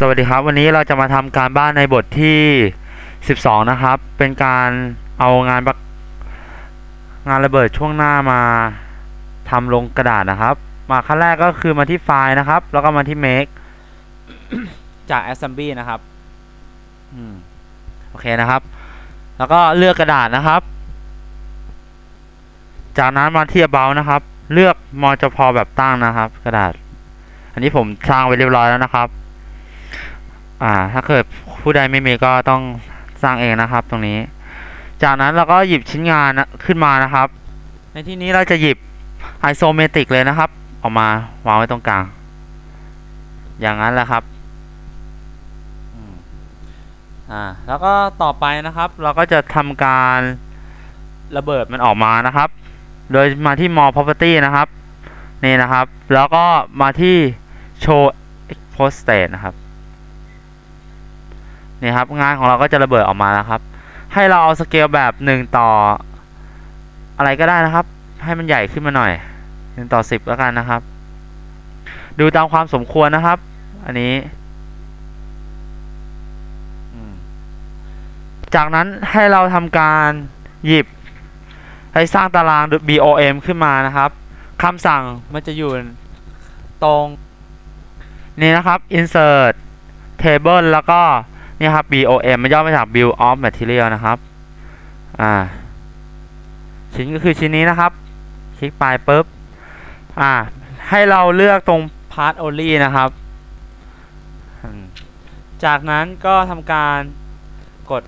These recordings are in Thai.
สวัสดีครับ วันนี้เราจะมาทำการบ้านในบทที่ 12 นะครับ เป็นการเอางานงานระเบิดช่วงหน้ามาทำลงกระดาษนะครับ มาขั้นแรกก็คือมาที่ไฟล์นะครับ แล้วก็มาที่ make จาก assembly นะครับอโอเคนะครับ แล้วก็เลือกกระดาษนะครับ จากนั้นมาที่ about นะครับ เลือกมอจพอแบบตั้งนะครับ กระดาษ อันนี้ผมสร้างไว้เรียบร้อยแล้วนะครับ อ่า ถ้าเกิดผู้ใดไม่มีก็ต้องสร้างเองนะครับ ตรงนี้ จากนั้นเราก็หยิบชิ้นงานขึ้นมานะครับ ในที่นี้เราจะหยิบไอโซเมตริกเลยนะครับ ออกมาวางไว้ตรงกลาง อย่างนั้นแหละครับอ่าแล้วก็ต่อไปนะครับ เราก็จะทำการระเบิดมันออกมานะครับ โดยมาที่ more property นะครับ นี่นะครับ แล้วก็มาที่ show post state นะครับ นี่ครับงานของเราก็จะระเบิดออกมาแล้วครับ ให้เราเอาสเกลแบบหนึ่งต่อ อะไรก็ได้นะครับ ให้มันใหญ่ขึ้นมาหน่อยหนึ่งต่อสิบแล้วกันนะครับ ดูตามความสมควรนะครับ อันนี้จากนั้นให้เราทำการหยิบ ให้สร้างตาราง BOM ขึ้นมานะครับคำสั่งมันจะอยู่ตรง นี่นะครับ insert table แล้วก็ นี่ครับ BOM มันย่อมาจาก build of material นะครับอ่าชิ้นก็คือชิ้นนี้นะครับ คลิกไปปุ๊บอ่าให้เราเลือกตรง part only นะครับ จากนั้นก็ทำการกด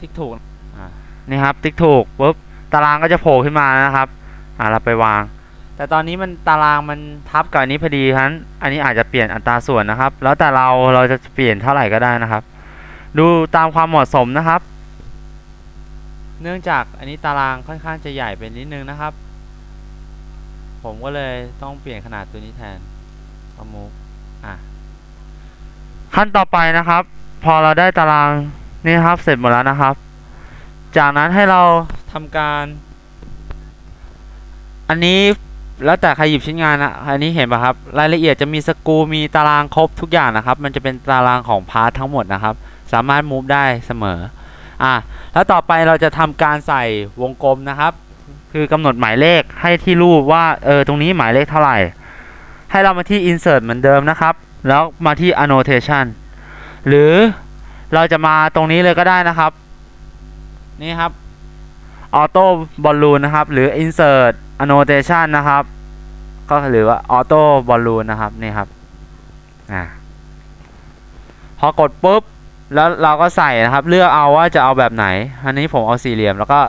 ติ๊กถูกอ่านี่ครับ ติ๊กถูกปุ๊บตารางก็จะโผล่ขึ้นมานะครับอ่าเราไปวาง แต่ตอนนี้มันตารางมันทับกับอันนี้พอดีฉะนั้นอันนี้อาจจะเปลี่ยนอัตราส่วนนะครับ แล้วแต่เราเราจะเปลี่ยนเท่าไหร่ก็ได้นะครับ ดูตามความเหมาะสมนะครับ เนื่องจากอันนี้ตารางค่อนข้างจะใหญ่เป็นนิดนึงนะครับ ผมก็เลยต้องเปลี่ยนขนาดตัวนี้แทนประมุกอะขั้นต่อไปนะครับ พอเราได้ตารางนี่ครับเสร็จหมดแล้วนะครับ จากนั้นให้เราทำการ อันนี้ แล้วแต่ใครหยิบชิ้นงานนะอันนี้เห็นป่ะครับ รายละเอียดจะมีสกูมีตารางครบทุกอย่างนะครับ มันจะเป็นตารางของพาร์ททั้งหมดนะครับ สามารถ move ได้เสมอ อะ แล้วต่อไปเราจะทำการใส่วงกลมนะครับ คือกำหนดหมายเลขให้ที่รูปว่า เออ ตรงนี้หมายเลขเท่าไหร่ ให้เรามาที่ insert เหมือนเดิมนะครับ แล้วมาที่ annotation หรือเราจะมาตรงนี้เลยก็ได้นะครับ นี่ครับ auto balloon นะครับ หรือ insert annotation นะครับ ก็หรือว่า auto balloon นะครับนี่ครับอ่าพอกดปุ๊บแล้วเราก็ใส่นะครับ เลือกเอาว่าจะเอาแบบไหน อันนี้ผมเอาสี่เหลี่ยมแล้วก็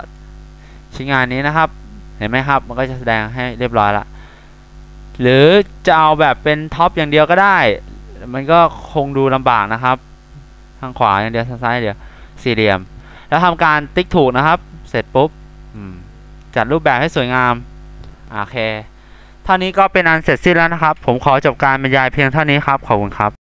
ชิ้นงานนี้นะครับ เห็นไหมครับ มันก็จะแสดงให้เรียบร้อยละหรือจะเอาแบบเป็นท็อปอย่างเดียวก็ได้ มันก็คงดูลำบากนะครับ ทางขวาอย่างเดียวทางซ้ายอย่างเดียวสี่เหลี่ยม แล้วทำการติ๊กถูกนะครับ เสร็จปุ๊บจัดรูปแบบให้สวยงาม โอเค เท่านี้ก็เป็นอันเสร็จสิ้นแล้วนะครับ ผมขอจบการบรรยายเพียงเท่านี้ครับ ขอบคุณครับ